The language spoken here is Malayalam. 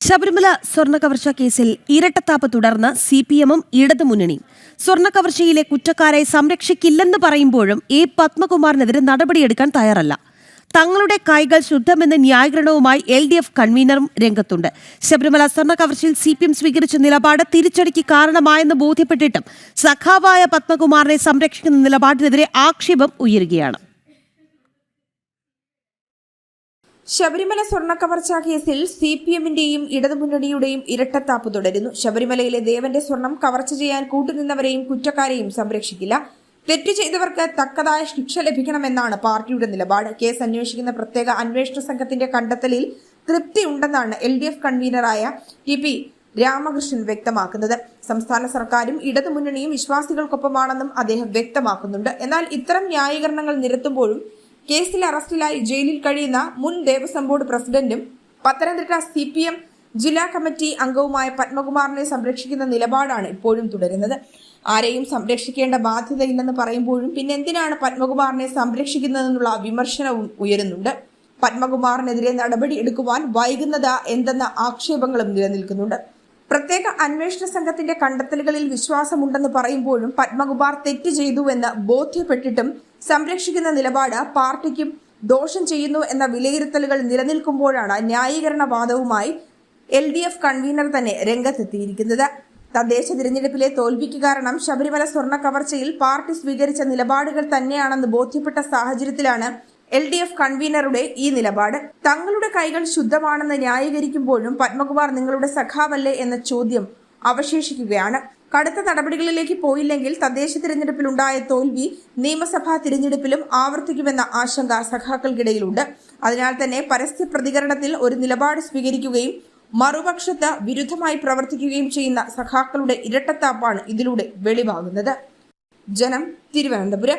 ശബരിമല സ്വർണ കവർച്ച കേസിൽ ഇരട്ടത്താപ്പ് തുടർന്ന് സി പി എമ്മും ഇടതുമുന്നണിയും സ്വർണ കവർച്ചയിലെ കുറ്റക്കാരെ സംരക്ഷിക്കില്ലെന്ന് പറയുമ്പോഴും എ പത്മകുമാറിനെതിരെ നടപടിയെടുക്കാൻ തയ്യാറല്ല. തങ്ങളുടെ കൈകൾ ശുദ്ധമെന്ന ന്യായീകരണവുമായി എൽ ഡി എഫ് കൺവീനറും രംഗത്തുണ്ട്. ശബരിമല സ്വർണ കവർച്ചയിൽ സി പി എം സ്വീകരിച്ച നിലപാട് തിരിച്ചടിക്ക് കാരണമായെന്ന് ബോധ്യപ്പെട്ടിട്ടും സഖാവായ പത്മകുമാറിനെ സംരക്ഷിക്കുന്ന നിലപാടിനെതിരെ ആക്ഷേപം ഉയരുകയാണ്. ശബരിമല സ്വർണ കവർച്ചാ കേസിൽ സി പി എമ്മിന്റെയും ഇടതുമുന്നണിയുടെയും ഇരട്ടത്താപ്പ് തുടരുന്നു. ശബരിമലയിലെ ദേവന്റെ സ്വർണം കവർച്ച ചെയ്യാൻ കൂട്ടുനിന്നവരെയും കുറ്റക്കാരെയും സംരക്ഷിക്കില്ല. തെറ്റ് ചെയ്തവർക്ക് തക്കതായ ശിക്ഷ ലഭിക്കണമെന്നാണ് പാർട്ടിയുടെ നിലപാട്. കേസ് അന്വേഷിക്കുന്ന പ്രത്യേക അന്വേഷണ സംഘത്തിന്റെ കണ്ടെത്തലിൽ തൃപ്തിയുണ്ടെന്നാണ് എൽ ഡി എഫ് കൺവീനറായ ടി പി രാമകൃഷ്ണൻ വ്യക്തമാക്കുന്നത്. സംസ്ഥാന സർക്കാരും ഇടതുമുന്നണിയും വിശ്വാസികൾക്കൊപ്പമാണെന്നും അദ്ദേഹം വ്യക്തമാക്കുന്നുണ്ട്. എന്നാൽ ഇത്തരം ന്യായീകരണങ്ങൾ നിരത്തുമ്പോഴും കേസിൽ അറസ്റ്റിലായി ജയിലിൽ കഴിയുന്ന മുൻ ദേവസ്വം ബോർഡ് പ്രസിഡന്റും പത്തനംതിട്ട സി പി എം ജില്ലാ കമ്മിറ്റി അംഗവുമായ പത്മകുമാറിനെ സംരക്ഷിക്കുന്ന നിലപാടാണ് ഇപ്പോഴും തുടരുന്നത്. ആരെയും സംരക്ഷിക്കേണ്ട ബാധ്യതയില്ലെന്ന് പറയുമ്പോഴും പിന്നെ എന്തിനാണ് പത്മകുമാറിനെ സംരക്ഷിക്കുന്നതെന്നുള്ള വിമർശനവും ഉയരുന്നുണ്ട്. പത്മകുമാറിനെതിരെ നടപടി എടുക്കുവാൻ വൈകുന്നത് എന്തെന്ന ആക്ഷേപങ്ങളും നിലനിൽക്കുന്നുണ്ട്. പ്രത്യേക അന്വേഷണ സംഘത്തിന്റെ കണ്ടെത്തലുകളിൽ വിശ്വാസമുണ്ടെന്ന് പറയുമ്പോഴും പത്മകുമാർ തെറ്റ് ചെയ്തുവെന്ന് ബോധ്യപ്പെട്ടിട്ടും സംരക്ഷിക്കുന്ന നിലപാട് പാർട്ടിക്കും ദോഷം ചെയ്യുന്നു എന്ന വിലയിരുത്തലുകൾ നിലനിൽക്കുമ്പോഴാണ് ന്യായീകരണവാദവുമായി എൽ ഡി എഫ് കൺവീനർ തന്നെ രംഗത്തെത്തിയിരിക്കുന്നത്. തദ്ദേശ തിരഞ്ഞെടുപ്പിലെ തോൽവിക്ക് കാരണം ശബരിമല സ്വർണ കവർച്ചയിൽ പാർട്ടി സ്വീകരിച്ച നിലപാടുകൾ തന്നെയാണെന്ന് ബോധ്യപ്പെട്ട സാഹചര്യത്തിലാണ് എൽ ഡി എഫ് കൺവീനറുടെ ഈ നിലപാട്. തങ്ങളുടെ കൈകൾ ശുദ്ധമാണെന്ന് ന്യായീകരിക്കുമ്പോഴും പത്മകുമാർ നിങ്ങളുടെ സഖാവല്ലേ എന്ന ചോദ്യം അവശേഷിക്കുകയാണ്. കടുത്ത നടപടികളിലേക്ക് പോയില്ലെങ്കിൽ തദ്ദേശ തിരഞ്ഞെടുപ്പിലുണ്ടായ തോൽവി നിയമസഭാ തിരഞ്ഞെടുപ്പിലും ആവർത്തിക്കുമെന്ന ആശങ്ക സഖാക്കൾക്കിടയിലുണ്ട്. അതിനാൽ തന്നെ പരസ്യ പ്രതികരണത്തിൽ ഒരു നിലപാട് സ്വീകരിക്കുകയും മറുപക്ഷത്ത് വിരുദ്ധമായി പ്രവർത്തിക്കുകയും ചെയ്യുന്ന സഖാക്കളുടെ ഇരട്ടത്താപ്പാണ് ഇതിലൂടെ വെളിവാകുന്നത്. ജനം തിരുവനന്തപുരം.